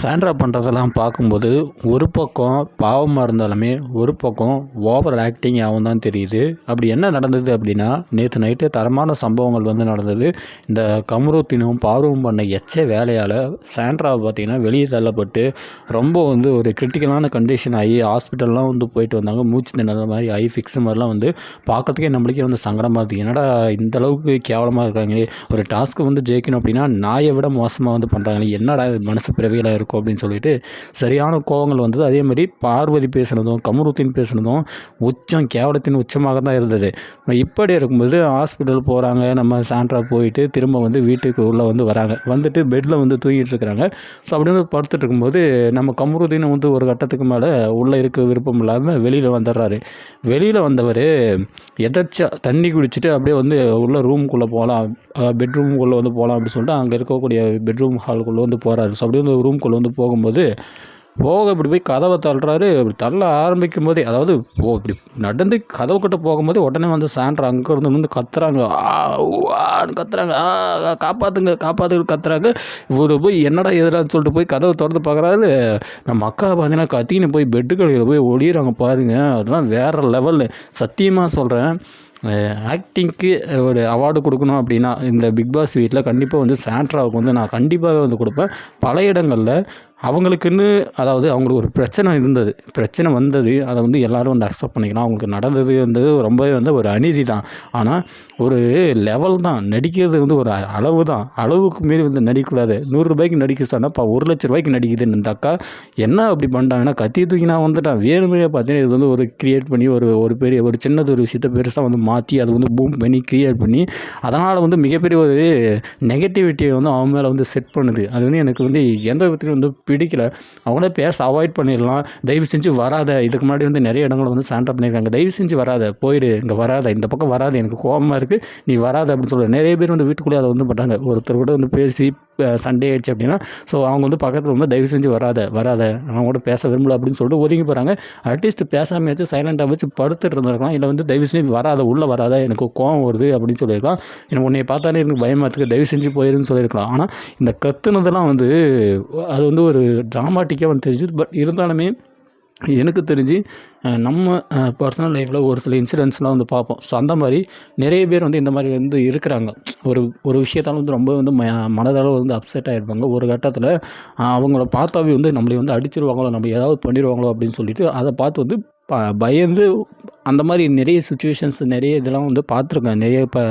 Sandra பண்ணுறதெல்லாம் பார்க்கும்போது ஒரு பக்கம் பாவமாக இருந்தாலுமே ஒரு பக்கம் ஓவர் ஆக்டிங் ஆகும் தான் தெரியுது. அப்படி என்ன நடந்தது அப்படின்னா நேற்று நைட்டு தரமான சம்பவங்கள் வந்து நடந்தது. இந்த கமருத்தினும் பார்வும் பண்ண எச்ச வேலையால் சாண்ட்ரா பார்த்திங்கன்னா வெளியே தள்ளப்பட்டு ரொம்ப வந்து ஒரு கிரிட்டிக்கலான கண்டிஷன் ஆகி ஹாஸ்பிட்டல்லாம் வந்து போயிட்டு வந்தாங்க. மூச்சு திணற மாதிரி ஐ ஃபிக்ஸ் மாதிரிலாம் வந்து பார்க்கறதுக்கே நம்மளுக்கே வந்து சங்கடமாக இருக்குது என்னடா இந்த அளவுக்கு கேவலமாக இருக்காங்களே. ஒரு டாஸ்க்கு வந்து ஜெயிக்கணும் அப்படின்னா நாயை விட மோசமாக வந்து பண்ணுறாங்களே என்னடா மனசு பிறவியில் இருக்கும்? அப்படின்னு சொல்லிட்டு சரியான கோவங்கள் வந்தது. அதே மாதிரி பார்வதி பேசுனதும் கமருத்தின் பேசுனதும் உச்சம் கேவலத்தின் உச்சமாக தான் இருந்தது. இப்படி இருக்கும்போது ஹாஸ்பிட்டல் போகிறாங்க நம்ம சாண்ட்ரா போயிட்டு திரும்ப வந்து வீட்டுக்கு உள்ளே வந்து வராங்க. வந்துட்டு பெட்டில் வந்து தூங்கிட்டு இருக்கிறாங்க. ஸோ அப்படி வந்து படுத்துட்டு இருக்கும்போது நம்ம கமருதீன் வந்து ஒரு கட்டத்துக்கு மேலே உள்ளே இருக்க விருப்பம் இல்லாமல் வெளியில் வந்துடுறாரு. வெளியில் வந்தவர் எதாச்சும் தண்ணி குடிச்சிட்டு அப்படியே வந்து உள்ள ரூமுக்குள்ளே போகலாம் பெட்ரூமுக்குள்ளே வந்து போகலாம் அப்படின்னு சொல்லிட்டு அங்கே இருக்கக்கூடிய பெட்ரூம் ஹாலுக்குள்ளே வந்து போகிறாரு ஸோ அப்படியே வந்து ரூம்குள்ளே வந்து போகும்போது போக இப்படி போய் கதவை தள்ளுறாரு. இப்படி தள்ள ஆரம்பிக்கும் போதே அதாவது ஓ இப்படி நடந்து கதவு கிட்ட போகும்போது உடனே வந்து சாண்ட்ரா அங்கேருந்து வந்து கத்துறாங்க. ஆ, ஆன்னு கத்துறாங்க. ஆ காப்பாற்றுங்க காப்பாற்றுங்க கத்துறாங்க. இவர் போய் என்னடா எதிரான்னு சொல்லிட்டு போய் கதவை திறந்து பார்க்குறாரு நம்ம அக்கா பார்த்தீங்கன்னா கத்தின்னு போய் பெட்டு கடையில் போய் ஒளியிறாங்க பாருங்க. அதெல்லாம் வேறு லெவலில் சத்தியமாக சொல்கிறேன் ஆக்டிங்க்கு ஒரு அவார்டு கொடுக்கணும் அப்படின்னா இந்த பிக் பாஸ் வீட்டில் கண்டிப்பாக வந்து சாண்ட்ராவுக்கு வந்து நான் கண்டிப்பாக வந்து கொடுப்பேன். பல இடங்களில் அவங்களுக்குன்னு அதாவது அவங்களுக்கு ஒரு பிரச்சனை இருந்தது. பிரச்சனை வந்தது அதை வந்து எல்லாரும் வந்து அக்செப்ட் பண்ணிக்கலாம். அவங்களுக்கு நடந்தது வந்து ரொம்பவே வந்து ஒரு அநீதி தான். ஆனால் ஒரு லெவல் தான். நடிக்கிறது வந்து ஒரு அளவு தான். அளவுக்கு மீறி வந்து நடிக்கக்கூடாது. நூறுரூபாய்க்கு நடிக்க இப்போ ஒரு லட்ச ரூபாய்க்கு நடிக்குதுன்னு இருந்தாக்கா என்ன அப்படி பண்ணிட்டாங்கன்னா கத்தி தூக்கி நான் வந்துட்டேன். வேணுமே பார்த்தீங்கன்னா இது வந்து ஒரு கிரியேட் பண்ணி ஒரு ஒரு பெரிய ஒரு சின்னது ஒரு விஷயத்தை பெருசாக வந்து மாற்றி அது வந்து பூம் பண்ணி க்ரியேட் பண்ணி அதனால் வந்து மிகப்பெரிய ஒரு நெகட்டிவிட்டியை வந்து அவன் மேலே வந்து செட் பண்ணுது. அது வந்து எனக்கு வந்து எந்த விதத்துலையும் வந்து பிடிக்கல. அவங்களே பேச அவாய்ட் பண்ணிடலாம். தயவு செஞ்சு வராத. இதுக்கு முன்னாடி வந்து நிறைய இடங்களை வந்து சாண்டப் பண்ணியிருக்காங்க. தயவு செஞ்சு வராத. போயிடு. இங்கே வராத. இந்த பக்கம் வராது. எனக்கு கோபமாக இருக்குது நீ வராத அப்படின்னு சொல்ல நிறைய பேர் வந்து வீட்டுக்குள்ளே அதை வந்து பண்ணுறாங்க ஒருத்தர் கூட வந்து பேசி சண்டே ஆயிடுச்சு அப்படின்னா ஸோ அவங்க வந்து பக்கத்தில் ரொம்ப தயவு செஞ்சு வராத வராத அவங்க கூட பேச விரும்பல அப்படின்னு சொல்லிட்டு ஒதுங்கி போகிறாங்க அட்லீஸ்ட் பேசாமையாச்சும் சைலண்டாக வச்சு படுத்துட்டு இருந்திருக்கலாம். இல்லை வந்து தயவு செஞ்சு வராத உள்ளே வராத எனக்கு கோவம் வருது அப்படின்னு சொல்லியிருக்கலாம். எனக்கு உன்னை பார்த்தாலே எனக்கு பயமாக இருக்குது தயவு செஞ்சு போயிருன்னு சொல்லியிருக்கலாம். ஆனால் இந்த கத்துனதெல்லாம் வந்து அது வந்து ஒரு ட்ராமாட்டிக்காக வந்து தெரிஞ்சுது. பட் இருந்தாலுமே எனக்கு தெரிஞ்சு நம்ம பர்சனல் லைஃப்பில் ஒரு சில இன்சிடென்ட்ஸ்லாம் வந்து பார்ப்போம். ஸோ அந்த மாதிரி நிறைய பேர் வந்து இந்த மாதிரி வந்து இருக்கிறாங்க. ஒரு ஒரு விஷயத்தால் வந்து ரொம்ப வந்து ம மனதளவு வந்து அப்செட் ஆகிருப்பாங்க ஒரு கட்டத்தில் அவங்கள பார்த்தாவே வந்து நம்மளை வந்து அடிச்சிருவாங்களோ நம்ம ஏதாவது பண்ணிடுவாங்களோ அப்படின்னு சொல்லிட்டு அதை பார்த்து வந்து ப பயந்து அந்த மாதிரி நிறைய சுச்சுவேஷன்ஸ் நிறைய இதெல்லாம் வந்து பார்த்துருக்கேன். நிறைய இப்போ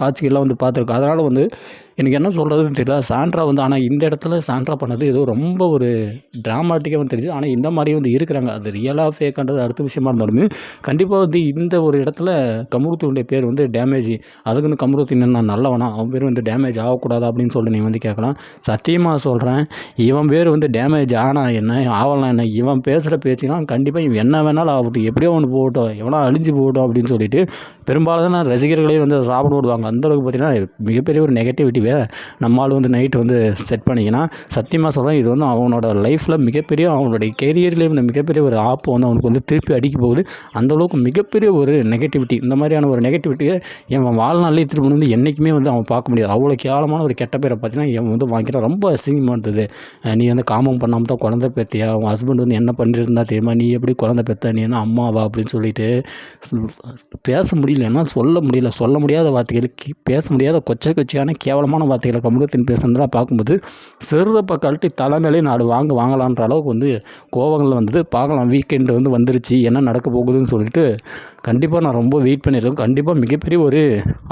காட்சிகள்லாம் வந்து பார்த்துருக்கேன். அதனால் வந்து எனக்கு என்ன சொல்கிறதுன்னு தெரியல. சாண்ட்ரா வந்து ஆனால் இந்த இடத்துல சாண்ட்ரா பண்ணது ஏதோ ரொம்ப ஒரு ட்ராமாட்டிக்காக வந்து தெரிஞ்சு ஆனால் இந்த மாதிரி வந்து இருக்கிறாங்க. அது ரியலாக ஃபேக்ன்றது அடுத்த விஷயமா இருந்தாலுமே கண்டிப்பாக வந்து இந்த ஒரு இடத்துல கமருத்தினுடைய பேர் வந்து டேமேஜ் அதுக்குன்னு கமருத்தின் நான் நல்லவனா? அவன் பேர் வந்து டேமேஜ் ஆகக்கூடாது அப்படின்னு சொல்லி நீ வந்து கேட்கலாம். சத்தியமாக சொல்கிறேன் இவன் பேர் வந்து டேமேஜ் ஆனால் என்ன ஆகலாம் என்ன? இவன் பேசுகிற பேச்சுனா கண்டிப்பாக இவன் என்ன வேணாலும் ஆகட்டும். எப்படியோ ஒன்று போகட்டும். எவனா அழிஞ்சு போடும் அப்படின்னு சொல்லிட்டு பெரும்பாலான ரசிகர்களே வந்து சாப்பிட விடுவாங்க. அந்தளவுக்கு பார்த்தீங்கன்னா மிகப்பெரிய ஒரு நெகட்டிவிட்டியை நம்மால் வந்து நைட்டு வந்து செட் பண்ணிக்கினா சத்தியமாக சொல்கிறேன் இது வந்து அவனோட லைஃப்பில் மிகப்பெரிய அவனுடைய கெரியர்லேயே வந்து மிகப்பெரிய ஒரு ஆப்பு வந்து அவனுக்கு வந்து திருப்பி அடிக்க போகுது. அந்தளவுக்கு மிகப்பெரிய ஒரு நெகட்டிவிட்டி இந்த மாதிரியான ஒரு நெகட்டிவிட்டியை என் வாழ்நாளிலே திரும்ப வந்து என்றைக்குமே வந்து அவன் பார்க்க முடியாது. அவ்வளோ கேவலமான ஒரு கெட்ட பேரை பார்த்தீங்கன்னா இவன் வந்து வாங்கிட்டான் ரொம்ப அசிங்கமாக இருந்தது. நீ வந்து காமம் பண்ணாமல் தான் குழந்தை பெற்றியா உன் ஹஸ்பண்ட் வந்து என்ன பண்ணிருந்தா தெரியுமா? நீ எப்படி குழந்தை பெற்ற நீ என்ன அம்மாவா? அப்படின்னு சொல்லிட்டு பேச முடியல என்னால் சொல்ல முடியல. சொல்ல முடியாத வார்த்தைகளுக்கு பேச முடியாத கொச்சை கொச்சையான கேவலமான வார்த்தைகளை கமுகத்தின் பேசுனதெல்லாம் பார்க்கும்போது சிறுதப்ப கழட்டி தலைமையிலே நாடு வாங்க வாங்கலான்ற அளவுக்கு வந்து கோவங்கள் வந்தது. பார்க்கலாம் வீக்கெண்டு வந்து வந்துருச்சு. என்ன நடக்க போகுதுன்னு சொல்லிட்டு கண்டிப்பாக நான் ரொம்ப வெயிட் பண்ணியிருக்கேன் கண்டிப்பாக மிகப்பெரிய ஒரு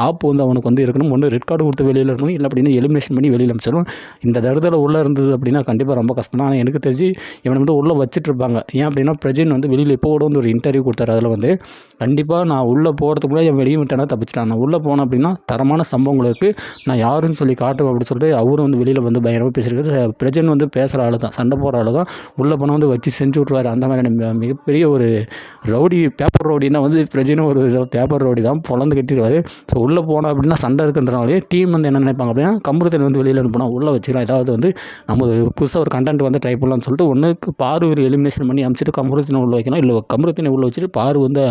ஆப் வந்து அவனுக்கு வந்து இருக்கணும். ஒன்று ரெட் கார்டு கொடுத்து வெளியில் இருக்கணும். இல்லை அப்படின்னா எலிமினேஷன் பண்ணி வெளியில் அமைச்சிடணும் இந்த தடத்தில் உள்ளே இருந்தது அப்படின்னா கண்டிப்பாக ரொம்ப கஷ்டம். தான் ஆனால் எனக்கு தெரிஞ்சு இவனை வந்து உள்ளே வச்சுட்டு இருப்பாங்க. ஏன் அப்படின்னா பிரஜின் வந்து வெளியில் இப்போ கூட வந்து ஒரு இன்டர்வியூ கொடுத்தாரு. அதில் வந்து கண்டிப்பாக நான் உள்ளே போகிறதுக்கு என் வெளியே விட்டேன்னா தப்பிச்சிட்டான். நான் உள்ளே போனேன் அப்படின்னா தரமான சம்பவங்கள் இருக்குது நான் யாருன்னு சொல்லி காட்டுவேன் அப்படின்னு சொல்லிட்டு அவரும் வந்து வெளியில் வந்து பயங்கரமாக பேசியிருக்காரு. பிரஜன் வந்து பேசுகிற ஆள் தான் சண்டை போகிற ஆள் தான் உள்ளே போனால் வந்து வச்சு செஞ்சு விட்ருவாரு அந்த மாதிரியான மிகப்பெரிய ஒரு ரவுடி பேப்பர் ரவுடினா வந்து பிரஜனும் ஒரு பேப்பர் ரோடி தான் பொழந்து கட்டிடுவார். ஸோ உள்ளே போனோம் அப்படின்னா சண்டை இருக்குன்றனாலே டீம் வந்து என்ன நினைப்பாங்க அப்படின்னா கம்புரத்தில் வந்து வெளியில் அனுப்பினா உள்ளே வச்சுக்கலாம் ஏதாவது வந்து நம்ம புதுசாக ஒரு கண்டென்ட் வந்து ட்ரை பண்ணலாம்னு சொல்லிட்டு ஒன்றுக்கு பாரு ஒரு எலிமினேஷன் பண்ணி அனுப்பிச்சிட்டு கம்புரத்தினை உள்ளே வைக்கணும். இல்லை கம்புரத்தினை உள்ளே வச்சுட்டு பாரு வந்து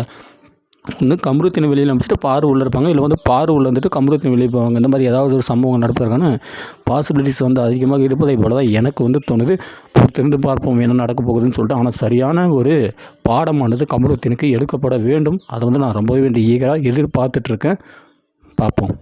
ஒன்று கம்ருத்தின் வெளியில் அமைச்சிட்டு பார் உள்ளே இருப்பாங்க. இல்லை வந்து பார் உள்ளே வந்துட்டு கம்ருத்தின் வெளியே போவாங்க. இந்த மாதிரி ஏதாவது ஒரு சம்பவம் நடப்பதற்கான பாசிபிலிட்டிஸ் வந்து அதிகமாக இருப்பதை போல தான் எனக்கு வந்து தோணுது. பொறுத்திருந்து பார்ப்போம் என்ன நடக்க போகுதுன்னு சொல்லிட்டு. ஆனால் சரியான ஒரு பாடமானது கம்ருத்தினுக்கு எடுக்கப்பட வேண்டும். அதை வந்து நான் ரொம்பவே ஈகராக எதிர்பார்த்துட்ருக்கேன் பார்ப்போம்.